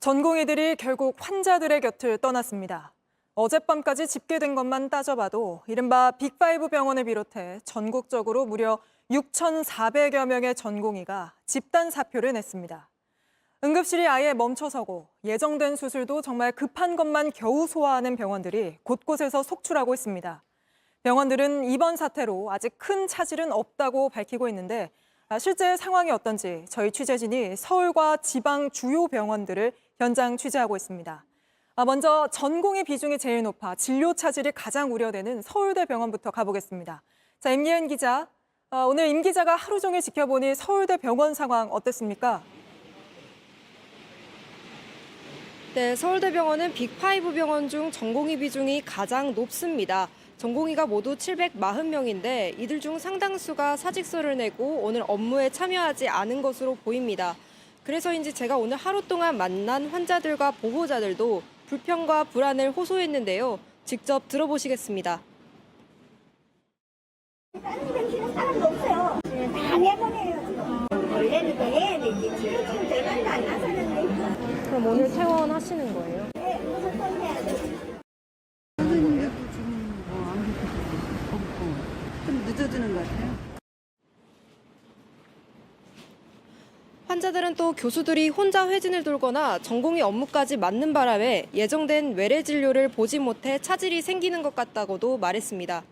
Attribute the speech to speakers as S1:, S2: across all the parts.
S1: 전공의들이 결국 환자들의 곁을 떠났습니다. 어젯밤까지 집계된 것만 따져봐도 이른바 빅5 병원을 비롯해 전국적으로 무려 6,400여 명의 전공의가 집단 사표를 냈습니다. 응급실이 아예 멈춰서고 예정된 수술도 정말 급한 것만 겨우 소화하는 병원들이 곳곳에서 속출하고 있습니다. 병원들은 이번 사태로 아직 큰 차질은 없다고 밝히고 있는데 아, 실제 상황이 어떤지 저희 취재진이 서울과 지방 주요 병원들을 현장 취재하고 있습니다. 아, 먼저 전공의 비중이 제일 높아 진료 차질이 가장 우려되는 서울대 병원부터 가보겠습니다. 자, 임예은 기자, 아, 오늘 임 기자가 하루 종일 지켜보니 서울대 병원 상황 어땠습니까?
S2: 네, 서울대병원은 빅5 병원 중 전공의 비중이 가장 높습니다. 전공의가 모두 740명인데 이들 중 상당수가 사직서를 내고 오늘 업무에 참여하지 않은 것으로 보입니다. 그래서인지 제가 오늘 하루 동안 만난 환자들과 보호자들도 불평과 불안을 호소했는데요. 직접 들어보시겠습니다.
S3: 지금. 안.
S2: 그럼 오늘 퇴원하시는 거예요?
S3: 네, 돈 해야 돼?
S4: 좀 늦어지는 것 같아요.
S2: 환자들은 또 교수들이 혼자 회진을 돌거나 전공의 업무까지 맡는 바람에 예정된 외래 진료를 보지 못해 차질이 생기는 것 같다고도 말했습니다.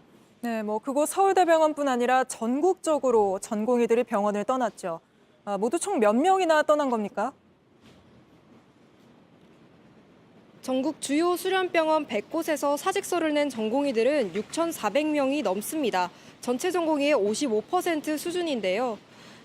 S1: 네, 뭐 그곳 서울대병원뿐 아니라 전국적으로 전공의들이 병원을 떠났죠. 아, 모두 총 몇 명이나 떠난 겁니까?
S2: 전국 주요 수련병원 100곳에서 사직서를 낸 전공의들은 6,400명이 넘습니다. 전체 전공의의 55% 수준인데요.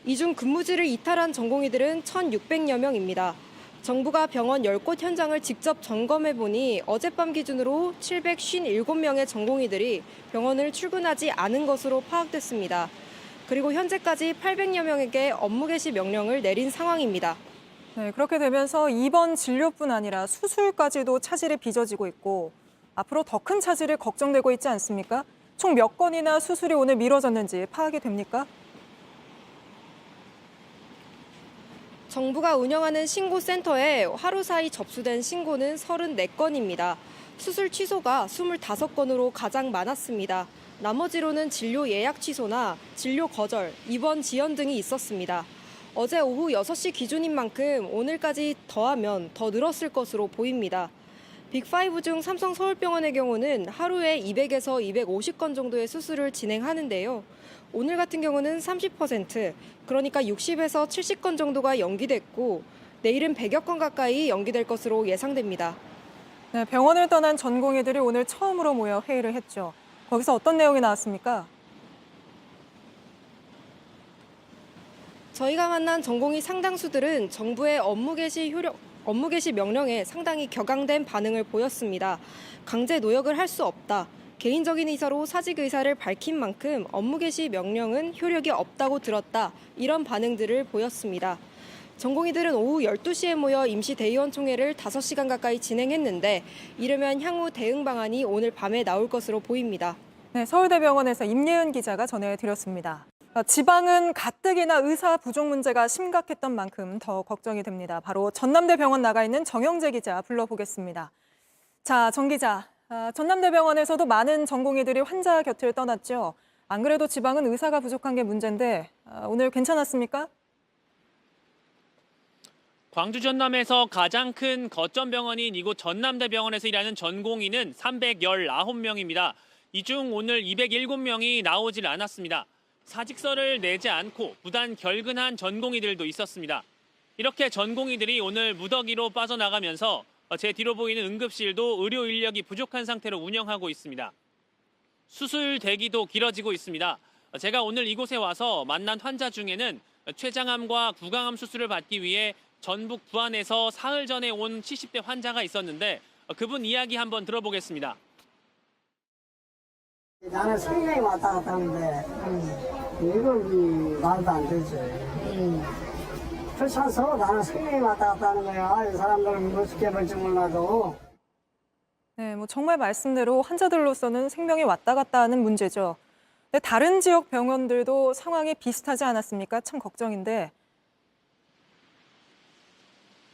S2: 이 중 근무지를 이탈한 전공의들은 1,600여 명입니다. 정부가 병원 10곳 현장을 직접 점검해 보니 어젯밤 기준으로 757명의 전공의들이 병원을 출근하지 않은 것으로 파악됐습니다. 그리고 현재까지 800여 명에게 업무 개시 명령을 내린 상황입니다.
S1: 네, 그렇게 되면서 입원 진료뿐 아니라 수술까지도 차질이 빚어지고 있고 앞으로 더 큰 차질이 걱정되고 있지 않습니까? 총 몇 건이나 수술이 오늘 미뤄졌는지 파악이 됩니까?
S2: 정부가 운영하는 신고센터에 하루 사이 접수된 신고는 34건입니다. 수술 취소가 25건으로 가장 많았습니다. 나머지로는 진료 예약 취소나 진료 거절, 입원 지연 등이 있었습니다. 어제 오후 6시 기준인 만큼 오늘까지 더하면 더 늘었을 것으로 보입니다. 빅5 중 삼성 서울병원의 경우는 하루에 200에서 250건 정도의 수술을 진행하는데요. 오늘 같은 경우는 30%, 그러니까 60에서 70건 정도가 연기됐고 내일은 100여 건 가까이 연기될 것으로 예상됩니다.
S1: 네, 병원을 떠난 전공의들이 오늘 처음으로 모여 회의를 했죠. 거기서 어떤 내용이 나왔습니까?
S2: 저희가 만난 전공의 상당수들은 정부의 업무 개시 효력 업무 개시 명령에 상당히 격앙된 반응을 보였습니다. 강제 노역을 할 수 없다. 개인적인 의사로 사직 의사를 밝힌 만큼 업무 개시 명령은 효력이 없다고 들었다. 이런 반응들을 보였습니다. 전공의들은 오후 12시에 모여 임시 대의원 총회를 5시간 가까이 진행했는데 이르면 향후 대응 방안이 오늘 밤에 나올 것으로 보입니다.
S1: 네, 서울대병원에서 임예은 기자가 전해드렸습니다. 아, 지방은 가뜩이나 의사 부족 문제가 심각했던 만큼 더 걱정이 됩니다. 바로 전남대 병원 나가 있는 정영재 기자 불러보겠습니다. 자, 정 기자. 아, 전남대병원에서도 많은 전공의들이 환자 곁을 떠났죠. 안 그래도 지방은 의사가 부족한 게 문제인데 아, 오늘 괜찮았습니까?
S5: 광주 전남에서 가장 큰 거점 병원인 이곳 전남대병원에서 일하는 전공의는 319명입니다. 이 중 오늘 207명이 나오질 않았습니다. 사직서를 내지 않고 무단 결근한 전공의들도 있었습니다. 이렇게 전공의들이 오늘 무더기로 빠져나가면서 제 뒤로 보이는 응급실도 의료 인력이 부족한 상태로 운영하고 있습니다. 수술 대기도 길어지고 있습니다. 제가 오늘 이곳에 와서 만난 환자 중에는 췌장암과 구강암 수술을 받기 위해 전북 부안에서 사흘 전에 온 70대 환자가 있었는데 그분 이야기 한번 들어보겠습니다.
S6: 나는 생명이 왔다 갔다 하는데 이건 말도 안 되지. 그 렇잖소 나는 생명이 왔다 갔다 하는 거야. 이 사람들 무섭게 볼지 몰라도.
S1: 네, 뭐 정말 말씀대로 환자들로서는 생명이 왔다 갔다 하는 문제죠. 근데 다른 지역 병원들도 상황이 비슷하지 않았습니까? 참 걱정인데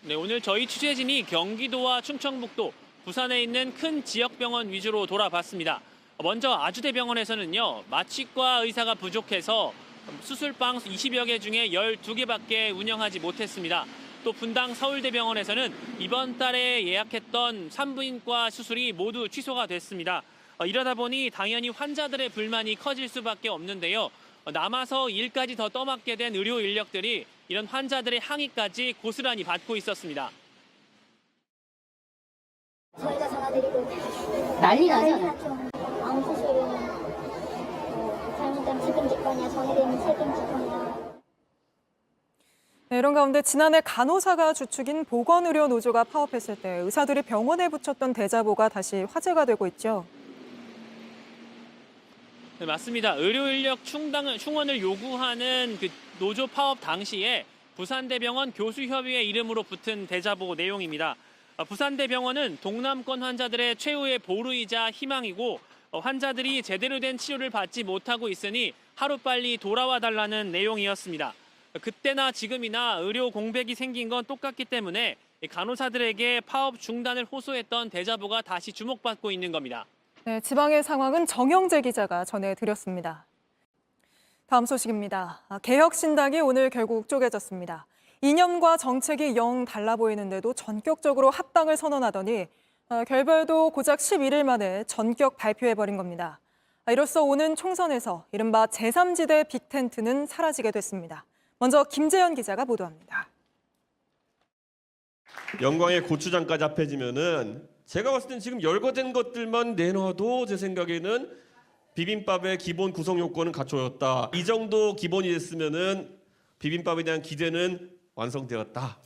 S5: 네, 오늘 저희 취재진이 경기도와 충청북도, 부산에 있는 큰 지역 병원 위주로 돌아봤습니다. 먼저 아주대병원에서는요, 마취과 의사가 부족해서 수술방 20여 개 중에 12개밖에 운영하지 못했습니다. 또 분당 서울대병원에서는 이번 달에 예약했던 산부인과 수술이 모두 취소가 됐습니다. 어, 이러다 보니 당연히 환자들의 불만이 커질 수밖에 없는데요. 어, 남아서 일까지 더 떠맡게 된 의료 인력들이 이런 환자들의 항의까지 고스란히 받고 있었습니다.
S3: 저희가 전화드리고
S4: 난리.
S3: 났죠. 암 수술은 뭐 잘못하면 책임질 거냐, 정해되면 책임질 거냐.
S1: 네, 이런 가운데 지난해 간호사가 주축인 보건의료노조가 파업했을 때 의사들이 병원에 붙였던 대자보가 다시 화제가 되고 있죠.
S5: 네, 맞습니다. 의료 인력 충당, 충원을 요구하는 그 노조 파업 당시에 부산대병원 교수협의회 이름으로 붙은 대자보 내용입니다. 어, 부산대병원은 동남권 환자들의 최후의 보루이자 희망이고 어, 환자들이 제대로 된 치료를 받지 못하고 있으니 하루빨리 돌아와 달라는 내용이었습니다. 그때나 지금이나 의료 공백이 생긴 건 똑같기 때문에 이 간호사들에게 파업 중단을 호소했던 대자보가 다시 주목받고 있는 겁니다.
S1: 네, 지방의 상황은 정영재 기자가 전해드렸습니다. 다음 소식입니다. 아, 개혁신당이 오늘 결국 쪼개졌습니다. 이념과 정책이 영 달라 보이는데도 전격적으로 합당을 선언하더니 아, 결별도 고작 11일 만에 전격 발표해버린 겁니다. 아, 이로써 오는 총선에서 이른바 제3지대 빅텐트는 사라지게 됐습니다. 먼저 김재현 기자가 보도합니다.
S7: 영광의 고추장까지 합해지면은 제가 봤을 땐 지금 열거된 것들만 내놔도 제 생각에는 비빔밥의 기본 구성 요건은 갖춰졌다. 이 정도 기본이 됐으면은 비빔밥에 대한 기대는 완성되었다.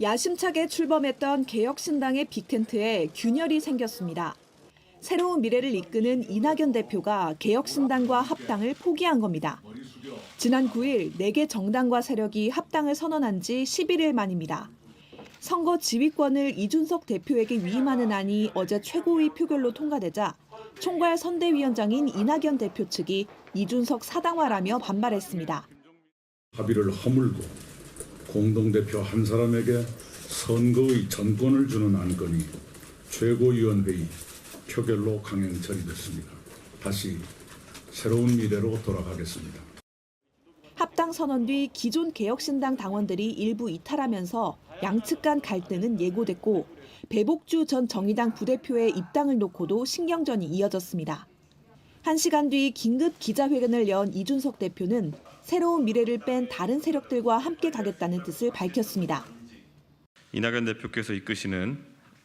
S8: 야심차게 출범했던 개혁신당의 빅텐트에 균열이 생겼습니다. 새로운 미래를 이끄는 이낙연 대표가 개혁신당과 합당을 포기한 겁니다. 지난 9일 4개 정당과 세력이 합당을 선언한 지 11일 만입니다. 선거 지휘권을 이준석 대표에게 위임하는 안이 어제 최고위 표결로 통과되자 총괄 선대위원장인 이낙연 대표 측이 이준석 사당화라며 반발했습니다.
S9: 합의를 허물고 공동대표 한 사람에게 선거의 전권을 주는 안건이 최고위원회의 표결로 강행 처리됐습니다. 다시 새로운 미래로 돌아가겠습니다.
S8: 합당 선언 뒤 기존 개혁신당 당원들이 일부 이탈하면서 양측 간 갈등은 예고됐고 배복주 전 정의당 부대표의 입당을 놓고도 신경전이 이어졌습니다. 한 시간 뒤 긴급 기자회견을 연 이준석 대표는 새로운 미래를 뺀 다른 세력들과 함께 가겠다는 뜻을 밝혔습니다.
S10: 이낙연 대표께서 이끄시는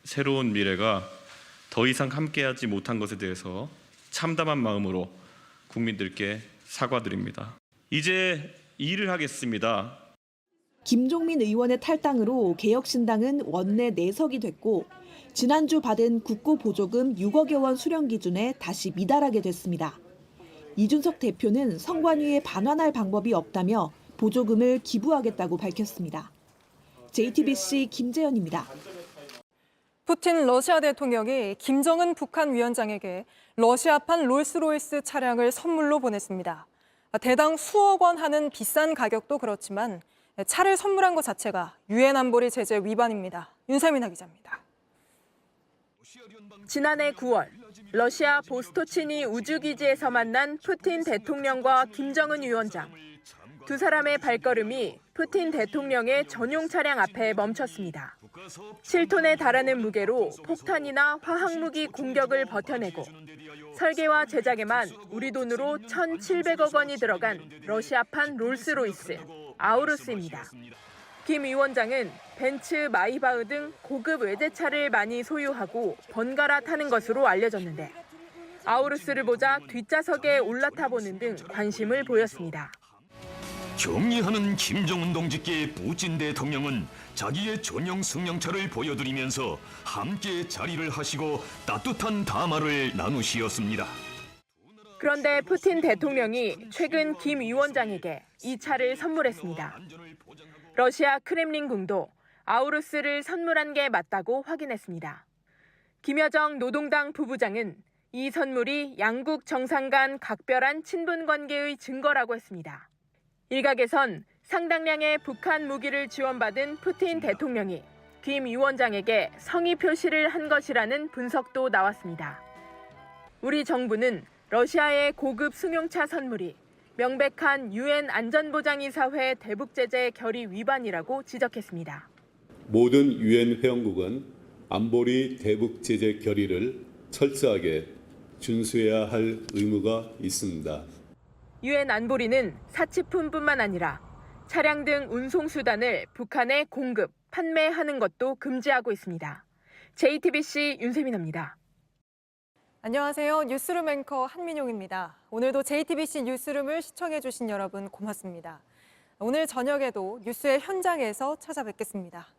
S10: 새로운 미래가 더 이상 함께하지 못한 것에 대해서 참담한 마음으로 국민들께 사과드립니다. 이제 일을 하겠습니다.
S8: 김종민 의원의 탈당으로 개혁신당은 원내 내석이 됐고 지난주 받은 국고 보조금 6억여 원 수령 기준에 다시 미달하게 됐습니다. 이준석 대표는 선관위에 반환할 방법이 없다며 보조금을 기부하겠다고 밝혔습니다. JTBC 김재현입니다.
S1: 푸틴 러시아 대통령이 김정은 북한 위원장에게 러시아판 롤스로이스 차량을 선물로 보냈습니다. 대당 수억 원 하는 비싼 가격도 그렇지만 차를 선물한 것 자체가 유엔 안보리 제재 위반입니다. 윤세민아 기자입니다.
S11: 지난해 9월 러시아 보스토치니 우주기지에서 만난 푸틴 대통령과 김정은 위원장. 두 사람의 발걸음이 푸틴 대통령의 전용 차량 앞에 멈췄습니다. 7톤에 달하는 무게로 폭탄이나 화학무기 공격을 버텨내고 설계와 제작에만 우리 돈으로 1,700억 원이 들어간 러시아판 롤스로이스 아우루스입니다. 김 위원장은 벤츠, 마이바흐 등 고급 외제차를 많이 소유하고 번갈아 타는 것으로 알려졌는데 아우루스를 보자 뒷좌석에 올라타 보는 등 관심을 보였습니다.
S12: 경의하는 김정은 동지께 putin 대통령은 자기의 전용 승용차를 보여드리면서 함께 자리를 하시고 따뜻한 담화를 나누시었습니다.
S11: 그런데 푸틴 대통령이 최근 김 위원장에게 이 차를 선물했습니다. 러시아 크렘린궁도 아우루스를 선물한 게 맞다고 확인했습니다. 김여정 노동당 부부장은 이 선물이 양국 정상 간 각별한 친분 관계의 증거라고 했습니다. 일각에선 상당량의 북한 무기를 지원받은 푸틴 대통령이 김 위원장에게 성의 표시를 한 것이라는 분석도 나왔습니다. 우리 정부는 러시아의 고급 승용차 선물이 명백한 유엔 안전보장이사회 대북 제재 결의 위반이라고 지적했습니다.
S4: 모든 유엔 회원국은 안보리 대북 제재 결의를 철저하게 준수해야 할 의무가 있습니다.
S11: 유엔 안보리는 사치품뿐만 아니라 차량 등 운송 수단을 북한에 공급, 판매하는 것도 금지하고 있습니다. JTBC 윤세민입니다.
S1: 안녕하세요. 뉴스룸 앵커 한민용입니다. 오늘도 JTBC 뉴스룸을 시청해 주신 여러분 고맙습니다. 오늘 저녁에도 뉴스의 현장에서 찾아뵙겠습니다.